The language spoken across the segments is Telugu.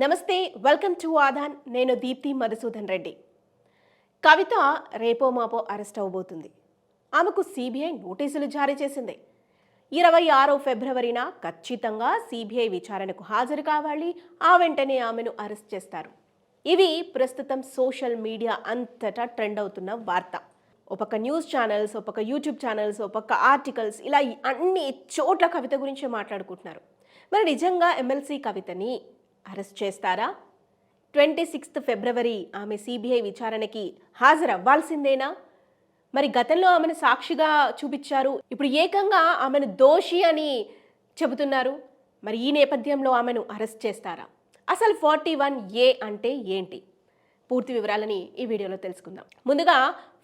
నమస్తే వెల్కమ్ టు ఆదాన్. నేను దీప్తి మధుసూదన్ రెడ్డి. కవిత రేపో మాపో అరెస్ట్ అవబోతుంది. ఆమెకు సిబిఐ నోటీసులు జారీ చేసింది. ఇరవై ఆరో ఫిబ్రవరిన ఖచ్చితంగా సిబిఐ విచారణకు హాజరు కావాలి. ఆ వెంటనే ఆమెను అరెస్ట్ చేస్తారు. ఇవి ప్రస్తుతం సోషల్ మీడియా అంతటా ట్రెండ్ అవుతున్న వార్త. ఒక న్యూస్ ఛానల్స్ ఒక యూట్యూబ్ ఛానల్స్ ఒక ఆర్టికల్స్ ఇలా అన్ని చోట్ల కవిత గురించి మాట్లాడుకుంటున్నారు. మరి నిజంగా ఎమ్మెల్సీ కవితని అరెస్ట్ చేస్తారా? ట్వంటీ సిక్స్త్ ఫిబ్రవరి ఆమె సిబిఐ విచారణకి హాజరవ్వాల్సిందేనా? మరి గతంలో ఆమెను సాక్షిగా చూపించారు. ఇప్పుడు ఏకంగా ఆమెను దోషి అని చెబుతున్నారు. మరి ఈ నేపథ్యంలో ఆమెను అరెస్ట్ చేస్తారా? అసలు ఫార్టీ వన్ ఏ అంటే ఏంటి? పూర్తి వివరాలని ఈ వీడియోలో తెలుసుకుందాం. ముందుగా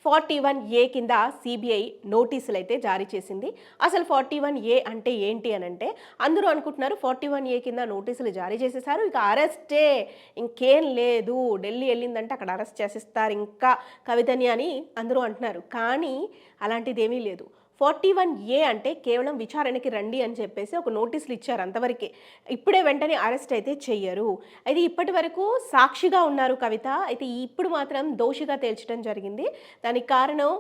ఫార్టీ వన్ ఏ కింద సిబిఐ నోటీసులు అయితే జారీ చేసింది. అసలు ఫార్టీ వన్ ఏ అంటే ఏంటి అని అంటే అందరూ అనుకుంటున్నారు ఫార్టీ వన్ ఏ కింద నోటీసులు జారీ చేసేసారు ఇక అరెస్టే! ఇంకేం లేదు. ఢిల్లీ వెళ్ళిందంటే అక్కడ అరెస్ట్ చేసేస్తారు ఇంకా కవితని అని అందరూ అంటున్నారు. కానీ అలాంటిది ఏమీ లేదు. ఫార్టీ వన్ ఏ అంటే కేవలం విచారణకి రండి అని చెప్పేసి ఒక నోటీసులు ఇచ్చారు అంతవరకే. ఇప్పుడే వెంటనే అరెస్ట్ అయితే చెయ్యరు. అయితే ఇప్పటి వరకు సాక్షిగా ఉన్నారు కవిత. అయితే ఇప్పుడు మాత్రం దోషిగా తేల్చడం జరిగింది. దానికి కారణం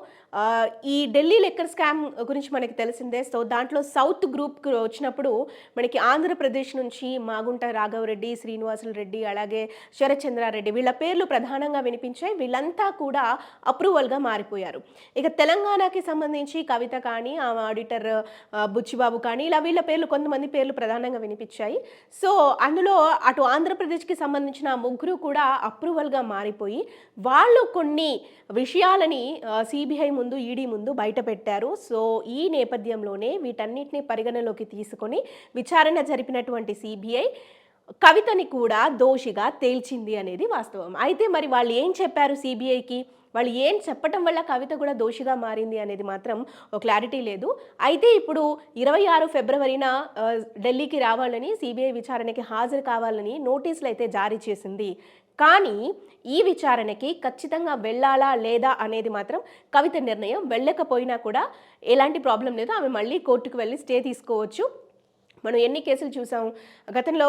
ఈ ఢిల్లీ లెక్కర్ స్కామ్ గురించి మనకి తెలిసిందే. సో దాంట్లో సౌత్ గ్రూప్ వచ్చినప్పుడు మనకి ఆంధ్రప్రదేశ్ నుంచి మాగుంట రాఘవరెడ్డి శ్రీనివాసులు రెడ్డి అలాగే శరత్చంద్రారెడ్డి వీళ్ళ పేర్లు ప్రధానంగా వినిపించాయి. వీళ్ళంతా కూడా అప్రూవల్గా మారిపోయారు. ఇక తెలంగాణకి సంబంధించి కవిత కానీ ఆ ఆడిటర్ బుచ్చిబాబు కానీ ఇలా వీళ్ళ పేర్లు కొంతమంది పేర్లు ప్రధానంగా వినిపించాయి. సో అందులో అటు ఆంధ్రప్రదేశ్కి సంబంధించిన ముగ్గురు కూడా అప్రూవల్గా మారిపోయి వాళ్ళు కొన్ని విషయాలని సిబిఐ ముందు ఈడీ ముందు బయట పెట్టారు సో ఈ నేపథ్యంలోనే వీటన్నిటిని పరిగణలోకి తీసుకొని విచారణ జరిపినటువంటి సిబిఐ కవితని కూడా దోషిగా తేల్చింది అనేది వాస్తవం. అయితే మరి వాళ్ళు ఏం చెప్పారు సిబిఐకి? వాళ్ళు ఏం చెప్పటం వల్ల కవిత కూడా దోషిగా మారింది అనేది మాత్రం ఒక క్లారిటీ లేదు. అయితే ఇప్పుడు ఇరవై ఆరు ఫిబ్రవరిన ఢిల్లీకి రావాలని సిబిఐ విచారణకి హాజరు కావాలని నోటీసులు అయితే జారీ చేసింది. కానీ ఈ విచారణకి ఖచ్చితంగా వెళ్ళాలా లేదా అనేది మాత్రం కవిత నిర్ణయం వెళ్ళకపోయినా కూడా ఎలాంటి ప్రాబ్లం లేదు. ఆమె మళ్ళీ కోర్టుకు వెళ్ళి స్టే తీసుకోవచ్చు. మనం ఎన్ని కేసులు చూసాం? గతంలో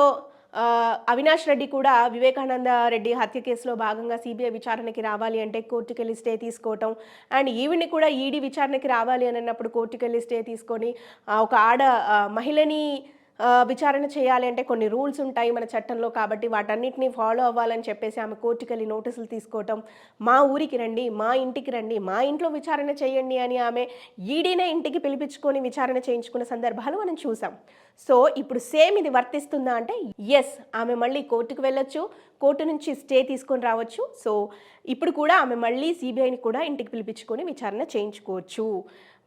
అవినాష్ రెడ్డి కూడా వివేకానంద రెడ్డి హత్య కేసులో భాగంగా సిబిఐ విచారణకి రావాలి అంటే కోర్టుకి వెళ్ళి స్టే తీసుకోవటం. అండ్ ఈవిని కూడా ఈడీ విచారణకి రావాలి అని అన్నప్పుడు కోర్టుకి వెళ్ళి స్టే తీసుకొని ఒక ఆడ మహిళని విచారణ చేయాలి అంటే కొన్ని రూల్స్ ఉంటాయి మన చట్టంలో కాబట్టి వాటన్నిటిని ఫాలో అవ్వాలని చెప్పేసి ఆమె కోర్టుకు వెళ్ళి నోటీసులు తీసుకోవటం మా ఊరికి రండి మా ఇంటికి రండి మా ఇంట్లో విచారణ చేయండి అని ఆమె ఈడీనే ఇంటికి పిలిపించుకొని విచారణ చేయించుకున్న సందర్భాలు మనం చూసాం. సో ఇప్పుడు సేమ్ ఇది వర్తిస్తుందా అంటే ఎస్ ఆమె మళ్ళీ కోర్టుకు వెళ్ళొచ్చు కోర్టు నుంచి స్టే తీసుకొని రావచ్చు. సో ఇప్పుడు కూడా ఆమె మళ్ళీ సిబిఐని కూడా ఇంటికి పిలిపించుకొని విచారణ చేయించుకోవచ్చు.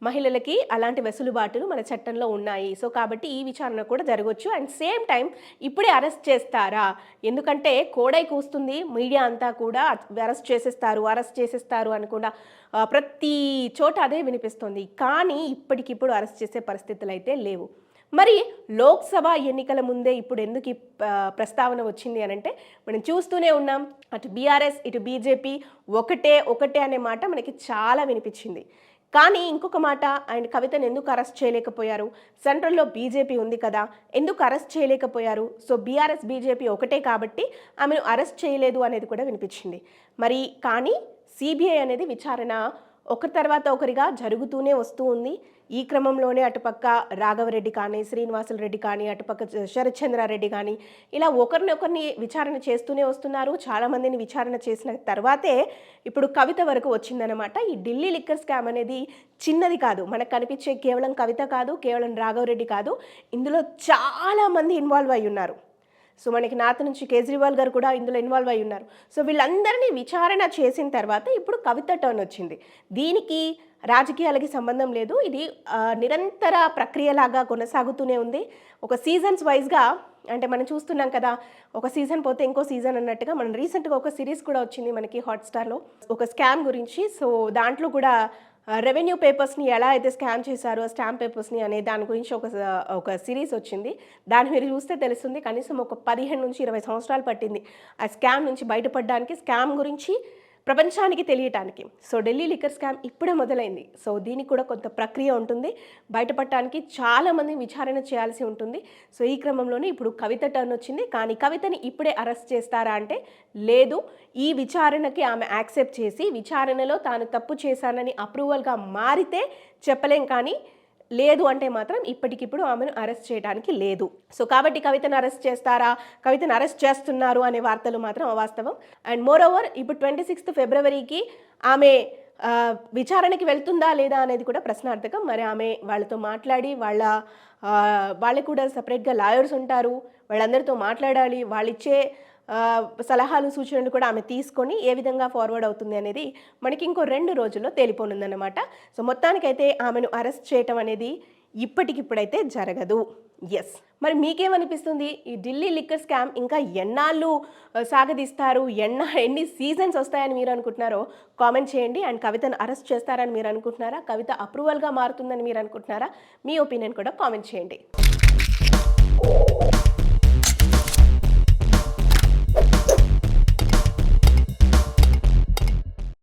మహిళలకి అలాంటి వెసులుబాటులు మన చట్టంలో ఉన్నాయి. సో కాబట్టి ఈ విచారణ కూడా జరగవచ్చు అండ్ సేమ్ టైం ఇప్పుడే అరెస్ట్ చేస్తారా? ఎందుకంటే కోడై కూస్తుంది. మీడియా అంతా కూడా అరెస్ట్ చేసేస్తారు అరెస్ట్ చేసేస్తారు అని కూడా ప్రతి చోట అదే వినిపిస్తుంది. కానీ ఇప్పటికిప్పుడు అరెస్ట్ చేసే పరిస్థితులు అయితే లేవు. మరి లోక్సభ ఎన్నికల ముందే ఇప్పుడు ఎందుకు ఈ ప్రస్తావన వచ్చింది అని అంటే మనం చూస్తూనే ఉన్నాం. అటు బీఆర్ఎస్ ఇటు బీజేపీ ఒకటే ఒకటే అనే మాట మనకి చాలా వినిపించింది. కానీ ఇంకొక మాట ఆయన కవితను ఎందుకు అరెస్ట్ చేయలేకపోయారు? సెంట్రల్లో బీజేపీ ఉంది కదా ఎందుకు అరెస్ట్ చేయలేకపోయారు? సో బీఆర్ఎస్ బీజేపీ ఒకటే కాబట్టి ఆమెను అరెస్ట్ చేయలేదు అనేది కూడా వినిపించింది. మరి కానీ సిబిఐ అనేది విచారణ ఒకరి తర్వాత ఒకరిగా జరుగుతూనే వస్తూ ఉంది. ఈ క్రమంలోనే అటుపక్క రాఘవరెడ్డి కానీ శ్రీనివాసులు రెడ్డి కానీ అటుపక్క శరత్చంద్రారెడ్డి కానీ ఇలా ఒకరినొకరిని విచారణ చేస్తూనే వస్తున్నారు. చాలామందిని విచారణ చేసిన తర్వాతే ఇప్పుడు కవిత వరకు వచ్చిందనమాట ఈ ఢిల్లీ లిక్కర్ స్కామ్ అనేది చిన్నది కాదు. మనకు కనిపించే కేవలం కవిత కాదు కేవలం రాఘవరెడ్డి కాదు. ఇందులో చాలామంది ఇన్వాల్వ్ అయి ఉన్నారు. సో మనకి నాత నుంచి కేజ్రీవాల్ గారు కూడా ఇందులో ఇన్వాల్వ్ అయి ఉన్నారు. సో వీళ్ళందరినీ విచారణ చేసిన తర్వాత ఇప్పుడు కవిత టర్న్ వచ్చింది. దీనికి రాజకీయాలకి సంబంధం లేదు. ఇది నిరంతర ప్రక్రియలాగా కొనసాగుతూనే ఉంది. ఒక సీజన్స్ వైజ్గా అంటే మనం చూస్తున్నాం కదా ఒక సీజన్ పోతే ఇంకో సీజన్ అన్నట్టుగా మనం రీసెంట్గా ఒక సిరీస్ కూడా వచ్చింది మనకి హాట్స్టార్లో ఒక స్కామ్ గురించి సో దాంట్లో కూడా రెవెన్యూ పేపర్స్ని ఎలా అయితే స్కామ్ చేశారో స్టాంప్ పేపర్స్ని అనే దాని గురించి ఒక ఒక సిరీస్ వచ్చింది. దాన్ని మీరు చూస్తే తెలుస్తుంది కనీసం ఒక పదిహేను నుంచి ఇరవై సంవత్సరాలు పట్టింది. ఆ స్కామ్ నుంచి బయటపడడానికి స్కామ్ గురించి ప్రపంచానికి తెలియటానికి. సో ఢిల్లీ లిక్కర్ స్కామ్ ఇప్పుడే మొదలైంది. సో దీనికి కూడా కొంత ప్రక్రియ ఉంటుంది. బయటపడటానికి చాలామంది విచారణ చేయాల్సి ఉంటుంది. సో ఈ క్రమంలోనే ఇప్పుడు కవిత టర్న్ వచ్చింది. కానీ కవితని ఇప్పుడే అరెస్ట్ చేస్తారా అంటే లేదు. ఈ విచారణకి ఆమె యాక్సెప్ట్ చేసి విచారణలో తాను తప్పు చేశానని అప్రూవల్గా మారితే చెప్పలేం కానీ లేదు అంటే మాత్రం ఇప్పటికిప్పుడు ఆమెను అరెస్ట్ చేయడానికి లేదు. సో కాబట్టి కవితను అరెస్ట్ చేస్తారా? కవితను అరెస్ట్ చేస్తున్నారు అనే వార్తలు మాత్రం అవాస్తవం. అండ్ మోర్ ఓవర్ ఇప్పుడు ట్వంటీ సిక్స్త్ ఫిబ్రవరికి ఆమె విచారణకి వెళ్తుందా లేదా అనేది కూడా ప్రశ్నార్థకం. మరి ఆమె వాళ్ళతో మాట్లాడి వాళ్ళ ఆ, వాళ్ళకి కూడా సపరేట్గా లాయర్స్ ఉంటారు. వాళ్ళందరితో మాట్లాడాలి. వాళ్ళిచ్చే సలహాలు సూచనలు కూడా ఆమె తీసుకొని ఏ విధంగా ఫార్వర్డ్ అవుతుంది అనేది మనకి ఇంకో రెండు రోజుల్లో తేలిపోనుందన్నమాట సో మొత్తానికైతే ఆమెను అరెస్ట్ చేయటం అనేది ఇప్పటికిప్పుడైతే జరగదు. ఎస్ మరి మీకేమనిపిస్తుంది? ఈ ఢిల్లీ లిక్కర్ స్కామ్ ఇంకా ఎన్నాళ్ళు సాగదీస్తారు? ఎన్న ఎన్ని సీజన్స్ వస్తాయని మీరు అనుకుంటున్నారో కామెంట్ చేయండి. అండ్ కవితను అరెస్ట్ చేస్తారని మీరు అనుకుంటున్నారా? కవిత అప్రూవల్గా మారుతుందని మీరు అనుకుంటున్నారా? మీ ఒపీనియన్ కూడా కామెంట్ చేయండి.